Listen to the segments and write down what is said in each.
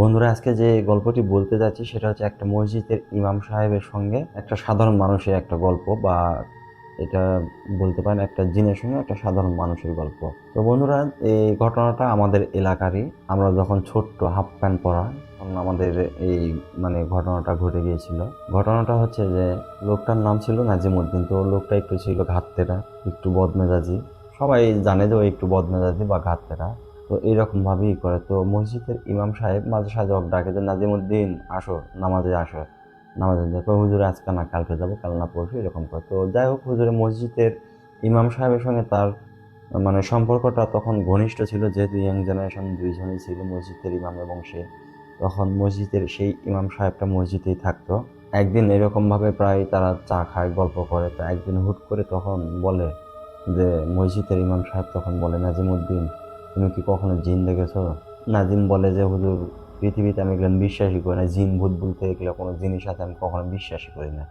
বন্ধুরা, আজকে যে গল্পটি বলতে যাচ্ছি সেটা হচ্ছে একটা মসজিদের ইমাম সাহেবের সঙ্গে একটা সাধারণ মানুষের একটা গল্প বা এটা বলতে পারেন একটা জিনের সঙ্গে একটা সাধারণ মানুষের গল্প। তো বন্ধুরা, এই ঘটনাটা আমাদের এলাকারই। আমরা যখন ছোট্ট, হাফ প্যান্ট পরা, তখন আমাদের এই মানে ঘটনাটা ঘটে গিয়েছিল। ঘটনাটা হচ্ছে যে লোকটার নাম ছিল নাজিমুদ্দিন। তো লোকটা একটু ছিল ঘাততেরা একটু বদমেজাজি। সবাই জানে যে ও একটু বদমেজাজি বা ঘাততেরা তো এইরকম ভাবেই করে। তো মসজিদের ইমাম সাহেব মাঝে সাঝে ডাকে যে, নাজিমুদ্দিন, আসো, নামাজে আসো, নামাজে হুজুর, আজকে না, কালকে যাব কাল না, পরশু এরকম করে। তো যাই হোক, হুজুরে মসজিদের ইমাম সাহেবের সঙ্গে তার মানে সম্পর্কটা তখন ঘনিষ্ঠ ছিল, যেহেতু ইয়াং জেনারেশন দুইজনই ছিল মসজিদের ইমাম এবং সে। তখন মসজিদের সেই ইমাম সাহেবটা মসজিদেই থাকতো। একদিন এরকমভাবে প্রায় তারা চা খায়, গল্প করে। তো একদিন হুট করে তখন বলে যে, মসজিদের ইমাম সাহেব তখন বলে, নাজিমুদ্দিন তুমি কি কখনো জিন দেখেছ? নাজিম বলে যে, হুজুর, পৃথিবীতে আমি এগুলো বিশ্বাসই করি না। জিন, ভূত বলতে এগুলো কোনো জিনিস আছে আমি কখনো বিশ্বাসই করি না।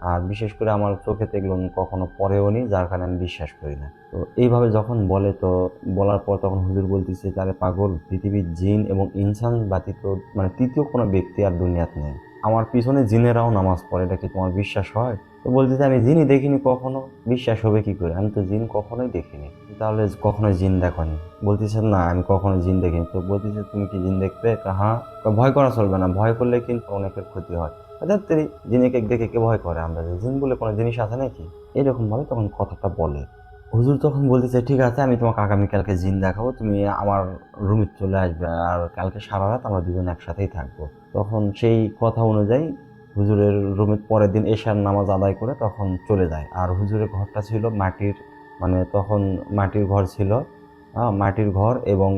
আর বিশেষ করে আমার চোখেতে এগুলো কখনো পরেও নি, যার কারণে আমি বিশ্বাস করি না। তো এইভাবে যখন বলে, তো বলার পর তখন হুজুর বলতেছে তারে পাগল, পৃথিবীর জিন এবং ইনসান ব্যতীত মানে তৃতীয় কোনো ব্যক্তি আর দুনিয়াত নেই। আমার পিছনে জিনেরাও নামাজ পড়ে, এটা কি তোমার বিশ্বাস হয়? তো বলতেছে আমি জিনই দেখিনি কখনো। বিশ্বাস হবে কি করে? আমি তো জিন কখনোই দেখিনি। তাহলে কখনোই জিন দেখনি? বলতেছে, না, আমি কখনো জিন দেখিনি। তো বলতেছে, তুমি কি জিন দেখবে তা হ্যাঁ। ভয় করা চলবে না। ভয় করলে কিন্তু অনেকের ক্ষতি হয়। অর্থাৎ তিনি জিনেকে দেখে কে ভয় করে? আমরা যে জিন বলে কোনো জিনিস আছে নাকি? এরকম ভাবে তখন কথাটা বলে। হুজুর তখন বলতেছে, ঠিক আছে, আমি তোমাকে আগামীকালকে জিন দেখাবো। তুমি আমার রুমে চলে আসবে। আর কালকে সারা রাত আমরা দুজন একসাথেই থাকব। তখন সেই কথা অনুযায়ী হুজুরের রুমে পরের দিন এশার নামাজ আদায় করে তখন চলে যায়। আর হুজুরের ঘরটা ছিল মাটির মানে তখন মাটির ঘর ছিল মাটির ঘর এবং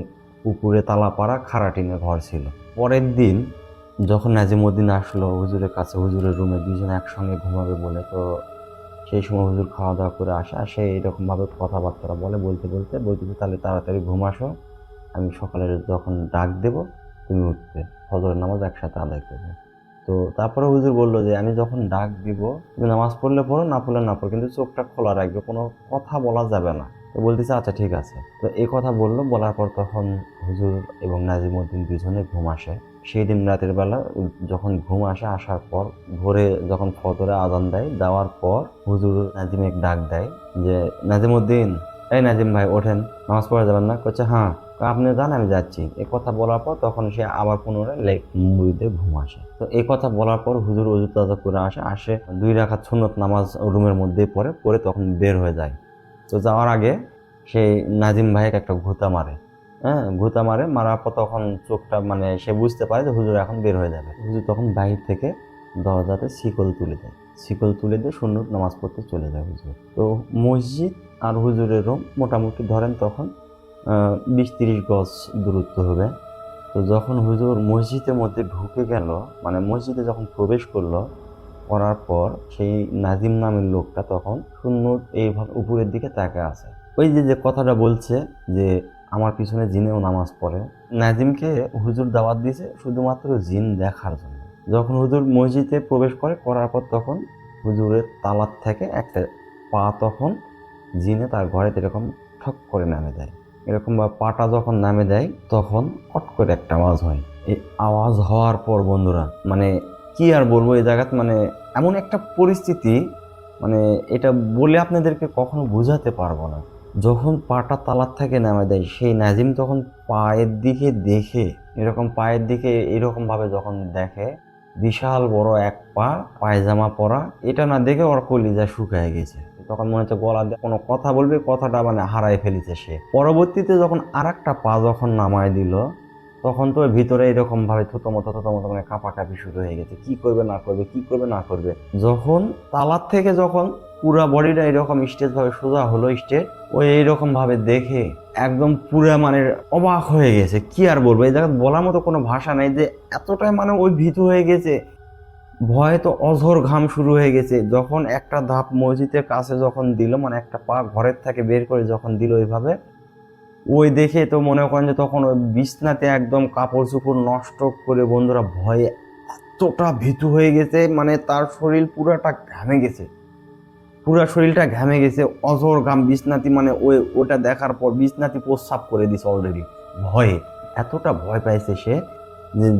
উপরে তালাপাড়া খারাটিনের ঘর ছিল। পরের দিন যখন নাজিমুদ্দিন আসলো হুজুরের কাছে, হুজুরের রুমে দুজন একসঙ্গে ঘুমাবে বলে, তো সেই সময় হুজুর খাওয়া দাওয়া করে আসে। আর সে এরকমভাবে কথাবার্তা বলে, বলতে বলতে বলতেছে তাহলে তাড়াতাড়ি ঘুম আসো, আমি সকালে যখন ডাক দেব, তুমি উঠবে। ফজরের নামাজ একসাথে আদায় করবে। তো তারপরে হুজুর বলল যে, আমি যখন ডাক দিব, তুমি নামাজ পড়লে পড়ো, না পড়লে না পড়ো, কিন্তু চোখটা খোলা রাখবে, কোনো কথা বলা যাবে না। তো বলতেছে আচ্ছা ঠিক আছে। তো এই কথা বলল, বলার পর তখন হুজুর এবং নাজিমুদ্দিন দুজনে ঘুম আসে। সেই দিন রাতের বেলা যখন ঘুম আসে, আসার পর ভোরে যখন ফতরে আজান দেয়, দেওয়ার পর হুজুর নাজিমে ডাক দেয় যে নাজিমুদ্দিন এই নাজিম ভাই, ওঠেন। নামাজ পড়া যাবেন না। করছে হ্যাঁ। আপনি যান, আমি যাচ্ছি। এই কথা বলার পর তখন সে আবার পুনরায় লেক মুড়িতে ঘুম আসে। তো এই কথা বলার পর হুজুর অজু তাজা করে আসে আসে দুই রাখাত সুন্নত নামাজ রুমের মধ্যে পড়ে পরে তখন বের হয়ে যায়। তো যাওয়ার আগে সেই নাজিম ভাইকে একটা ঘুতা মারে। হ্যাঁ ঘুতা মারে, মারার পর তখন চোখটা মানে সে বুঝতে পারে যে হুজুর এখন বের হয়ে যাবে। হুজুর তখন বাহির থেকে দরজাতে শিকল তুলে দেয়। শিকল তুলে দিয়ে সুন্নত নামাজ পড়তে চলে যায় হুজুর। তো মসজিদ আর হুজুরের রুম মোটামুটি ধরেন তখন বিশ তিরিশ গজ দূরত্ব হবে। তো যখন হুজুর মসজিদের মধ্যে ঢুকে গেল মানে মসজিদে যখন প্রবেশ করল, করার পর সেই নাজিম নামের লোকটা তখন শূন্য এইভাবে উপরের দিকে তাকে আছে। ওই যে যে কথাটা বলছে যে, আমার পিছনে জিনেও নামাজ পড়ে। নাজিমকে হুজুর দাওয়াত দিয়েছে শুধুমাত্র জিন দেখার জন্য। যখন হুজুর মসজিদে প্রবেশ করে, করার পর তখন হুজুরের তালার থেকে একটা পা তখন জিনে তার ঘরেতে এরকম ঠক করে নামে দেয়। এরকম বা পাটা যখন নামে দেয়, তখন কট করে একটা আওয়াজ হয়। এই আওয়াজ হওয়ার পর বন্ধুরা মানে কি আর বলব এই জায়গাত মানে এমন একটা পরিস্থিতি মানে এটা বলে আপনাদেরকে কখনো বোঝাতে পারব না। যখন পাটা তালার থেকে নামে দেয়, সেই নাজিম তখন পায়ের দিকে দেখে, এরকম পায়ের দিকে এরকম ভাবে যখন দেখে, বিশাল বড় এক পা, পায়জামা পরা, এটা না দেখে ওর কলিজা শুকায় গেছে। তখন মনে হচ্ছে গলা দিয়ে কোনো কথা বলবে, কথাটা মানে হারায় ফেলেছে সে। পরবর্তীতে যখন আর একটা পা যখন নামায় দিল, তখন তো ভিতরে এরকম ভাবে থতো মতো থতো মতো মানে কাঁপাকাঁপি শুরু হয়ে গেছে। কি করবে, না করবে, কি করবে, না করবে। যখন তালার থেকে যখন পুরা বডিটা এরকম স্টেজ ভাবে সোজা হলো স্টেজ, ও এইরকম ভাবে দেখে একদম পুরা মানে অবাক হয়ে গেছে। কি আর বলব? এই জায়গায় বলার মতো কোনো ভাষা নেই যে এতটাই মানে ওই ভীতু হয়ে গেছে। ভয়ে তো অঝোর ঘাম শুরু হয়ে গেছে। যখন একটা ধাপ মসজিদের কাছে যখন দিল মানে একটা পা ঘরের থেকে বের করে যখন দিল ওইভাবে, ওই দেখে তো মনে করেন যে তখন ওই বিছনাতে একদম কাপড় চোপড় নষ্ট করে বন্ধুরা ভয়ে এতটা ভীতু হয়ে গেছে মানে তার শরীর পুরাটা ঘামে গেছে। পুরা শরীরটা ঘামে গেছে অজর ঘাম, বিছনাতি মানে ওই, ওটা দেখার পর বিছনাতি প্রস্রাব করে দিছে অলরেডি ভয়ে। এতটা ভয় পাইছে সে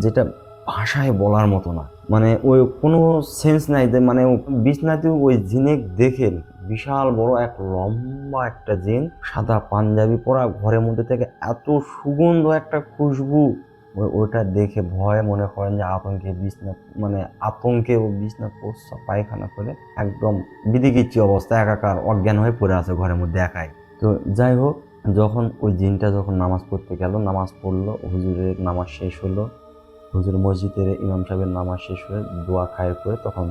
যেটা ভাষায় বলার মতো না। মানে ওই কোনো সেন্স নাই যে মানে বিছনাতে ওই জিনেক দেখে বিশাল বড় এক লম্বা একটা জিন সাদা পাঞ্জাবি পরা ঘরের মধ্যে থেকে এত সুগন্ধ একটা খুশবু ওই ওটা দেখে ভয়ে মনে করেন যে আতঙ্কে বিছনা মানে আতঙ্কে ও বিছনা পোষা পায়খানা করে একদম বিদিকিচ্ছি অবস্থা একাকার অজ্ঞান হয়ে পড়ে আছে ঘরের মধ্যে একাই। তো যাই হোক, যখন ওই জিনটা যখন নামাজ পড়তে গেল, নামাজ পড়ল, হুজুরের নামাজ শেষ হলো হুজুর মসজিদের ইমাম সাহেবের নামাজ শেষ হয়ে দোয়া খায়ের করে তখন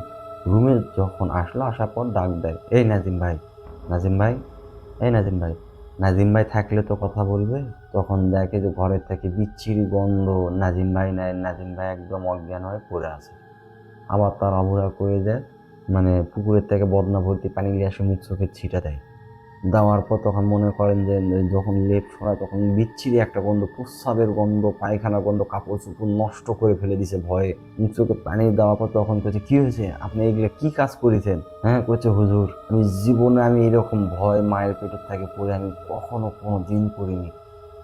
রুমে যখন আসলো, আসার পর ডাক দেয়, এই নাজিম ভাই নাজিম ভাই, এই নাজিম ভাই নাজিম ভাই থাকলে তো কথা বলবে? তখন দেখে যে ঘরের থেকে বিচ্ছিরি গন্ধ, নাজিম ভাই নাই, নাজিম ভাই একদম অজ্ঞান হয়ে পড়ে আছে। আবার তার আবহাওয়া করে দেয় মানে পুকুরের থেকে বদনা ভর্তি পানি নিয়ে আসে মুখ চোখে ছিটা দেয়। দেওয়ার পর তখন মনে করেন যে, যখন লেপ ছড়ায় তখন বিচ্ছিরি একটা গন্ধ, প্রস্রাবের গন্ধ পায়খানা গন্ধ, কাপড় চোপড় নষ্ট করে ফেলে দিছে ভয়ে। চোখে পানি দেওয়ার পর তখন করছে কী হয়েছে? আপনি এগুলো কি কাজ করেছেন? হ্যাঁ করছে হুজুর, আমি জীবনে আমি এরকম ভয়, মায়ের পেটের থেকে পড়ে আমি কখনো কোনো দিন পড়িনি।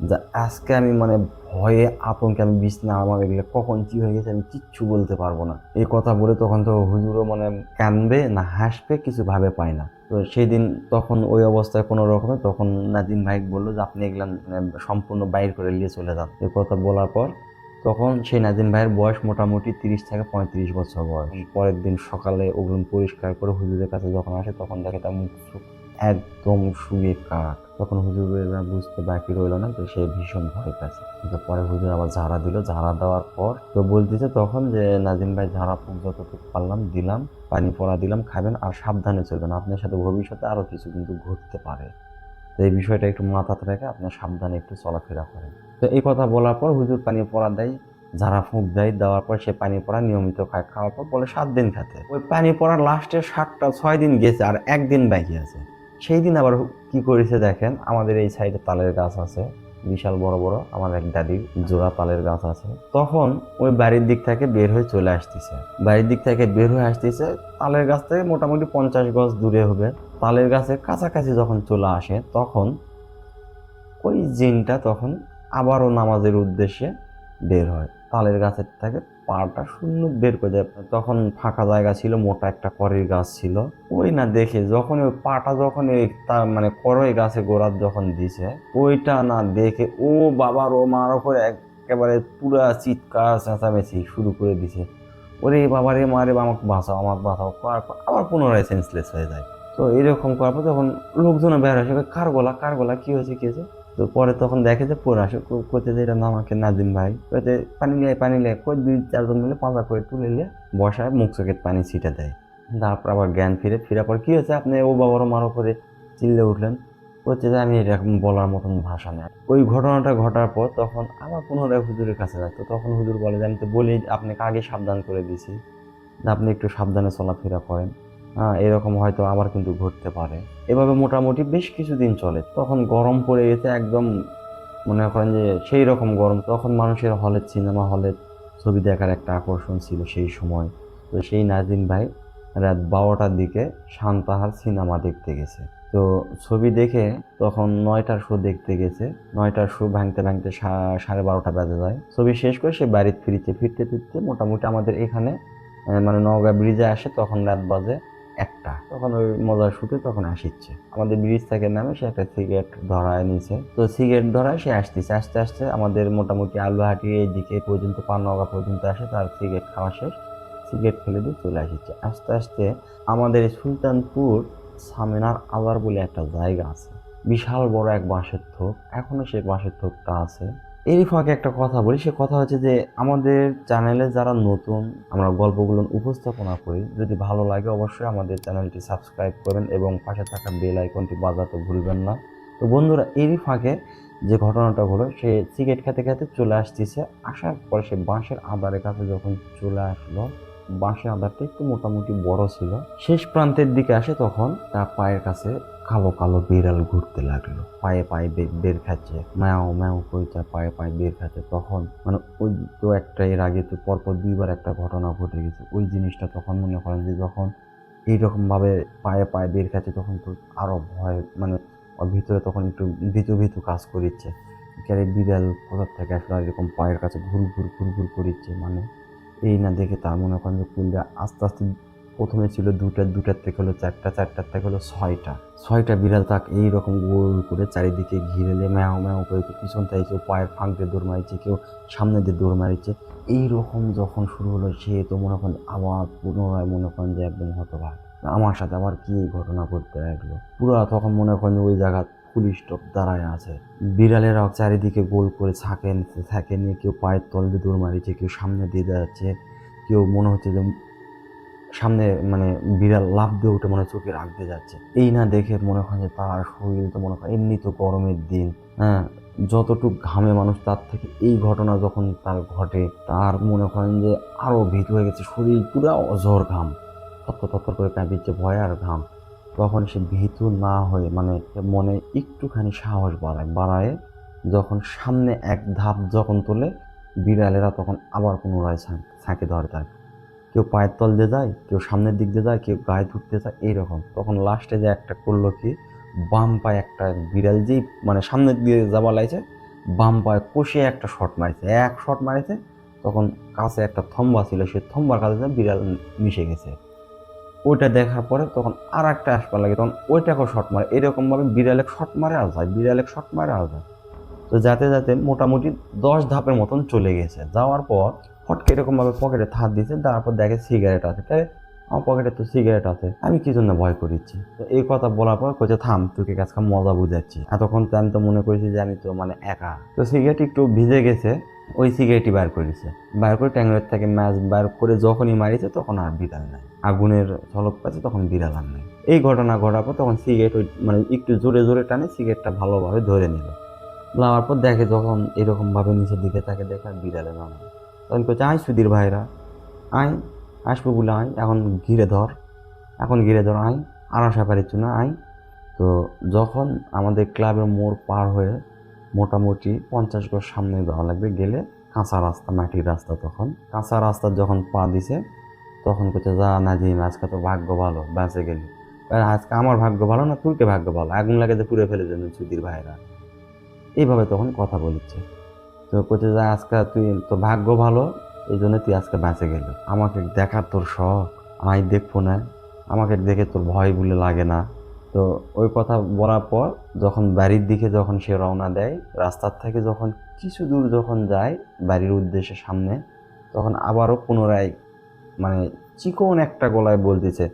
যা আজকে আমি মানে ভয়ে আতঙ্কে আমি বিছনা আমার এগুলো কখন কি হয়ে গেছে আমি কিচ্ছু বলতে পারব না। এই কথা বলে তখন তো হুজুরও মানে কানবে না হাসবে কিছু ভাবে পায় না। তো সেই দিন তখন ওই অবস্থায় কোনো রকমে তখন নাজিম ভাই বলল যে, আপনি এগুলা মানে সম্পূর্ণ বাইর করে নিয়ে চলে যান। এই কথা বলার পর তখন সেই নাজিম ভাইয়ের বয়স মোটামুটি তিরিশ থেকে পঁয়ত্রিশ বছর বয়স। পরের দিন সকালে ওগুলো পরিষ্কার করে হুজুরের কাছে যখন আসে তখন দেখে তার মুখ একদম শুয়ে কাক। তখন হুজুরেরা বুঝতে বাকি রইল না, তো সে ভীষণ ভয় পাচ্ছে কিন্তু পরে হুজুর আবার ঝাড়া দিল। ঝাড়া দেওয়ার পর তো বলতেছে তখন যে, নাজিম ভাই, ঝাড়া যতটুকু পারলাম দিলাম, পানি পড়া দিলাম, খাবেন আর সাবধানে চলবেন। আপনার সাথে ভবিষ্যতে আরও কিছু কিন্তু ঘটতে পারে। তো এই বিষয়টা একটু মাথাতে রেখে আপনার সাবধানে একটু চলাফেরা করেন। তো এই কথা বলার পর হুজুর পানি পড়া দেয়, ঝাড়া ফুঁক দেয়, দেওয়ার পর সে পানি পড়া নিয়মিত খায়। খাওয়ার পর বলে, সাত দিন খাতে। ওই পানি পড়ার লাস্টে সাতটা, ছয় দিন গেছে, আর একদিন বাকি আছে। সেই দিন আবার কি করেছে দেখেন, আমাদের এই সাইডে তালের গাছ আছে, বিশাল বড় বড়, আমার এক দাদির জোড়া তালের গাছ আছে। তখন ওই বাড়ির দিক থেকে বের হয়ে চলে আসতেছে। বাড়ির দিক থেকে বের হয়ে আসতেছে, তালের গাছ থেকে মোটামুটি পঞ্চাশ গজ দূরে হবে। তালের গাছের কাছাকাছি যখন চলে আসে, তখন ওই জিনটা তখন আবারও নামাজের উদ্দেশ্যে বের হয়। তালের গাছের থেকে পাটা শূন্য বের করে দেয়। তখন ফাঁকা জায়গা ছিল মোটা একটা করের গাছ ছিল। ওই না দেখে যখন ওই পাটা যখন ওই তার মানে করই গাছে গোড়ার যখন দিছে ওইটা না দেখে ও বাবার ও মার ওপরে একেবারে পুরা চিৎকার চেঁচামেচি শুরু করে দিছে। ওরে বাবারে মারে আমাকে বাঁচাও আমাকে বাঁচাও। করার পর আবার পুনরায় সেন্সলেস হয়ে যায়। তো এরকম করার পর যখন লোকজন বের কয়, কার গলা কার গলা? কী হয়েছে কী হয়েছে? তো পরে তখন দেখে যে, পরে আসে কোথায় যে, এটা আমাকে নাজিম ভাই। কোথায় পানি লিয়ে পানি লিয়ে কই দুই, চারজন মিলে পাঁচা করে তুলে নিয়ে বসায়, মুখ চোখে পানি ছিটে দেয়। তারপর আবার জ্ঞান ফিরে ফিরে পর কি হয়েছে? আপনি ও বাবার মার উপরে চিল্লে উঠলেন। হচ্ছে যে, আমি এরকম বলার মতন ভাষা নেই ওই ঘটনাটা ঘটার পর তখন আবার পুনরায় হুজুরের কাছে তো তখন হুজুর বলে যে, আমি তো বলি, আপনাকে আগে সাবধান করে দিয়েছি। আপনি একটু সাবধানে চলাফেরা করেন। এরকম হয়তো আবার কিন্তু ঘটতে পারে। এভাবে মোটামুটি বেশ কিছুদিন চলে। তখন গরম পড়ে গেছে, একদম মনে করেন যে সেই রকম গরম। তখন মানুষের হলে সিনেমা হলে ছবি দেখার একটা আকর্ষণ ছিল সেই সময়। তো সেই নাজিম ভাই রাত বারোটার দিকে শান্তাহার সিনেমা দেখতে গেছে। তো ছবি দেখে তখন নয়টার শো দেখতে গেছে। নয়টার শো ভাঙতে ভাঙতে সাড়ে বারোটা বেজে যায়। ছবি শেষ করে সে বাড়িতে ফিরতে ফিরতে ফিরতে মোটামুটি আমাদের এখানে মানে নওগাঁ ব্রিজে আসে, তখন রাত বাজে একটা। তখন ওই মজার শুটে তখন আসিচ্ছে। আমাদের ব্রিজ থেকে নামে সে একটা সিগারেট ধরায় নিছে। তো সিগারেট ধরায় সে আসতেছে। আস্তে আস্তে আমাদের মোটামুটি আলুহাটি এইদিকে পর্যন্ত পাননগা পর্যন্ত আসে, তার সিগারেট খাওয়া শেষ। সিগারেট ফেলে দিয়ে চলে আসছে আস্তে আস্তে আমাদের সুলতানপুর সামিনার আবার বলে একটা জায়গা আছে। বিশাল বড় এক বাঁশের থোক। এখনও সেই বাঁশের থোকটা আছে। এরই ফাঁকে একটা কথা বলি, সে কথা হচ্ছে যে আমাদের চ্যানেলে যারা নতুন, আমরা গল্পগুলো উপস্থাপনা করি। যদি ভালো লাগে অবশ্যই আমাদের চ্যানেলটি সাবস্ক্রাইব করবেন এবং পাশে থাকা বেল আইকনটি বাজাতে ভুলবেন না। তো বন্ধুরা, এরই ফাঁকে যে ঘটনাটা হলো, সে সিগারেট খেতে খেতে চলে আসতেছে। আসার পর সে বাঁশের আদারের কাছে যখন চলে আসলো, বাঁশের আদারটা একটু মোটামুটি বড় ছিল। শেষ প্রান্তের দিকে আসে তখন তার পায়ের কাছে কালো কালো বিড়াল ঘুরতে লাগল। পায়ে পায়ে বের খাচ্ছে। ম্যাও ম্যাও কইটা পায়ে পায়ে বের খাচ্ছে। তখন মানে ওই তো একটা এর আগে তো পরপর দুইবার একটা ঘটনা ঘটে গেছে। ওই জিনিসটা তখন মনে করেন যে যখন এইরকম ভাবে পায়ে পায়ে বের খাচ্ছে, তখন তো আরও ভয় মানে ওর ভিতরে তখন একটু ভীতু ভীতু কাজ করিচ্ছে। ক্যারে বিড়াল কোথা থেকে আসলে? এরকম পায়ের কাছে ঘুর ঘুর ঘুর ঘুর করিচ্ছে। মানে এই না দেখে তার মনে করেন যে কুলটা আস্তে আস্তে প্রথমে ছিল দুটা দুটার থেকে হলো চারটা, চারটার থেকে হলো ছয়টা। ছয়টা বিড়াল তাক এইরকম গোল করে চারিদিকে ঘিরেলে ম্যাও ম্যাও করে পিছন থেকে কেউ পায়ের ফাঁক দিয়ে দৌড় মারিছে, কেউ সামনে দিয়ে দৌড় মারিছে। এইরকম যখন শুরু হলো, সে তো মনে করেন আবার পুনরায় মনে করেন যে একদম হতবাক আমার সাথে আবার কি ঘটনা করতে লাগল? পুরো তখন মনে করেন ওই জায়গা পুলিশ স্টপ দাঁড়ায় আছে। বিড়ালেরা চারিদিকে গোল করে থাকে থাকে নিয়ে কেউ পায়ের তল দিয়ে দৌড় মারিছে, কেউ সামনে দিয়ে যাচ্ছে। কেউ মনে হচ্ছে যে সামনে মানে বিড়াল লাভ দিয়ে উঠে মনে চোখে রাখতে যাচ্ছে। এই না দেখে মনে হয় যে তার শরীর তো মনে হয় এমনি তো গরমের দিন। হ্যাঁ যতটুক ঘামে মানুষ তার থেকে এই ঘটনা যখন তার ঘটে, তার মনে করেন যে আরও ভীত হয়ে গেছে, শরীর পুরো অঝর ঘাম। তত্তর তত্তর করে কাঁপিচ্ছে, ভয় আর ঘাম। তখন সে ভীতু না হয়ে মানে মনে একটুখানি সাহস বাড়ায় বাড়ায় যখন সামনে এক ধাপ যখন তোলে, বিড়ালেরা তখন আবার পুনরায় ছাঁকে ধরে তার কেউ পায়ের তল দিয়ে যায়, কেউ সামনের দিক দিয়ে যায়, কেউ গায়ে ধুতে যায়, এইরকম। তখন লাস্টে যে একটা করল কি, বাম পায়ে একটা বিড়াল যেই মানে সামনের দিয়ে যাওয়া লাগছে, বাম পায়ে কষে একটা শট মারিছে। এক শট মারিছে, তখন কাছে একটা থম্বা ছিল, সেই থম্বার কাছে বিড়াল মিশে গেছে। ওইটা দেখার পরে তখন আর একটা আসবার লাগে, তখন ওইটাকেও শট মারে। এরকমভাবে বিড়ালে শট মারে আর যায়, বিড়ালে শট মারে আর যায়। তো যাতে যাতে মোটামুটি দশ ধাপের মতন চলে গেছে। যাওয়ার পর ফটকে এরকমভাবে পকেটে থাপ দিয়েছে তারপর দেখে সিগারেট আছে। তাই আমার পকেটে তো সিগারেট আছে, আমি কি জন্য ভয় করিচ্ছি তো এই কথা বলার পর কোচে থাম তোকে আজকে মজা বুঝাচ্ছি। এতক্ষণ তো আমি তো মনে করেছি যে আমি তো মানে একা। তো সিগারেট একটু ভিজে গেছে, ওই সিগারেটই বার করেছে বার করে ট্যাংরের থেকে ম্যাচ বার করে যখনই মারিছে, তখন আর বিড়াল নাই। আগুনের ঝলক পাচ্ছে, তখন বিড়াল আর নাই। এই ঘটনা ঘটার পর তখন সিগারেট ওই মানে একটু জোরে জোরে টানে সিগারেটটা ভালোভাবে ধরে নিল। নেওয়ার পর দেখে যখন এরকমভাবে নিচের দিকে তাকে দেখে আর বিড়ালে না তখন করছে আয় সুধীর ভাইরা, আয়, আসব বলে আয়, এখন ঘিরে ধর, এখন ঘিরে ধর, আয়, আর আসা পারিচ্ছ না, আয়। তো যখন আমাদের ক্লাবের মোড় পার হয়ে মোটামুটি পঞ্চাশ গজ সামনে যাওয়া লাগবে, গেলে কাঁচা রাস্তা, মাটির রাস্তা তখন। কাঁচা রাস্তা যখন পা দিছে, তখন করছে যা নাজিম, আজকে তো ভাগ্য ভালো, বেঁচে গেলি। আজকে আমার ভাগ্য ভালো না তুইকে ভাগ্য ভালো? আগুন লাগে যে পুড়ে ফেলে দেবেন সুধীর ভাইরা। এইভাবে তখন কথা বলিচ্ছে তো কোচে যা আজকে তুই তো ভাগ্য ভালো, এই জন্য তুই আজকে বেঁচে গেলি। আমাকে দেখার তোর শখ, আমি দেখব না। আমাকে দেখে তোর ভয় বলে লাগে না। তো ওই কথা বলার পর যখন বাড়ির দিকে যখন সে রওনা দেয়, রাস্তার থেকে যখন কিছু দূর যখন যায় বাড়ির উদ্দেশ্যে সামনে, তখন আবারও পুনরায় মানে চিকন একটা গলায় বলতেছে,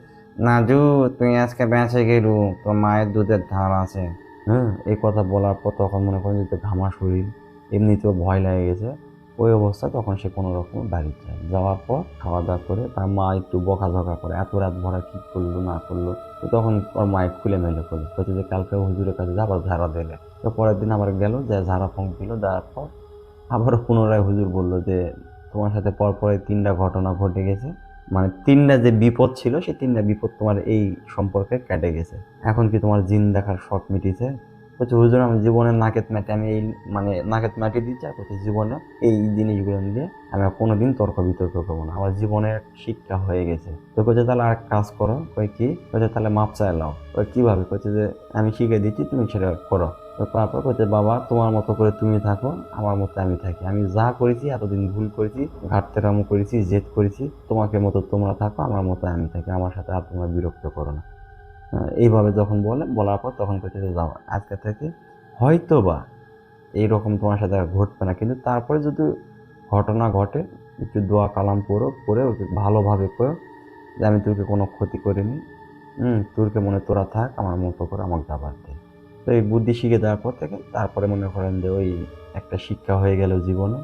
নাজু, তুই আজকে বেঁচে গেলু, তোর মায়ের দুধের ধার আছে। হ্যাঁ এই কথা বলার পর তখন মনে করেন যে ঘামা শরীর এমনিতেও ভয় লাগে গেছে। ওই অবস্থা তখন সে কোনো রকম বাড়ি যায়। যাওয়ার পর খাওয়া দাওয়া করে তার মা একটু বকাঝকা করে, এত রাত ভরা কী করল, না করল? তো তখন ওর মা খুলে মেলে করল বলছে যে কালকে হুজুরের কাছে যাবার ঝাড়া দিলে। তো পরের দিন আবার গেল যে ঝাড়া ফোঁক দিল, দেওয়ার পর আবারও পুনরায় হুজুর বলল যে, তোমার সাথে পরপরে তিনটা ঘটনা ঘটে গেছে। মানে তিনটা যে বিপদ ছিল, সেই তিনটা বিপদ তোমার এই সম্পর্কে কেটে গেছে। এখন কি তোমার জিন দেখার শখ মিটিছে? বলছে, হুজুর, আমি জীবনের নাকেত মাটি, আমি এই মানে নাকেত মাটি দিচ্ছি আর বলছে জীবনে, এই জিনিসগুলো নিয়ে আমি আর কোনোদিন তর্ক বিতর্ক করব না। আমার জীবনের শিক্ষা হয়ে গেছে। তো বলছে তাহলে আর কাজ করো। কই কি? বলছে তাহলে মাপ চাই লাও ওই কীভাবে? বলছে যে, আমি শিখে দিচ্ছি, তুমি সেটা করো। তো তারপর বলছে বাবা, তোমার মতো করে তুমি থাকো, আমার মতো আমি থাকি। আমি যা করেছি, এতদিন ভুল করেছি ঘাটতে ঘাটতেরামো করেছি, জেদ করেছি, তোমাকে মতো তোমরা থাকো, আমার মতো আমি থাকি। আমার সাথে আর তোমরা বিরক্ত করো না। এইভাবে যখন বলে, বলার পর তখন যে যাও, আজকে থেকে হয়তো বা এইরকম তোমার সাথে ঘটবে না। কিন্তু তারপরে যদি ঘটনা ঘটে, একটু দোয়া কালাম পড়ো, পড়ে ওকে ভালোভাবে পড়ো যে আমি তোকে কোনো ক্ষতি করিনি। হুম, তোরকে মনে তোরা থাক, আমার মতো করে আমাকে যাবার দে। তো এই বুদ্ধি শিখে দেওয়ার পর থেকে তারপরে মনে করেন যে ওই একটা শিক্ষা হয়ে গেল জীবনে।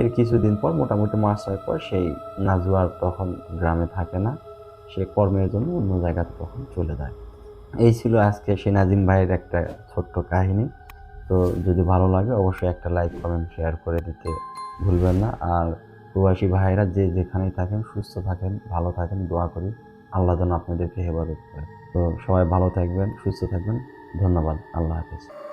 এর কিছুদিন পর, মোটামুটি মাস পর সেই নাজুয়ার তখন গ্রামে থাকে না। সে কর্মের জন্য অন্য জায়গাতে তখন চলে যায়। এই ছিল আজকে সে নাজিম ভাইয়ের একটা ছোট্ট কাহিনী। তো যদি ভালো লাগে, অবশ্যই একটা লাইক, কমেন্ট শেয়ার করে দিতে ভুলবেন না। আর প্রবাসী ভাইয়েরা যে যেখানেই থাকেন, সুস্থ থাকেন, ভালো থাকেন, দোয়া করি। আল্লাহ যেন আপনাদেরকে হেফাজত করে। তো সবাই ভালো থাকবেন, সুস্থ থাকবেন। ধন্যবাদ। আল্লাহ হাফিজ।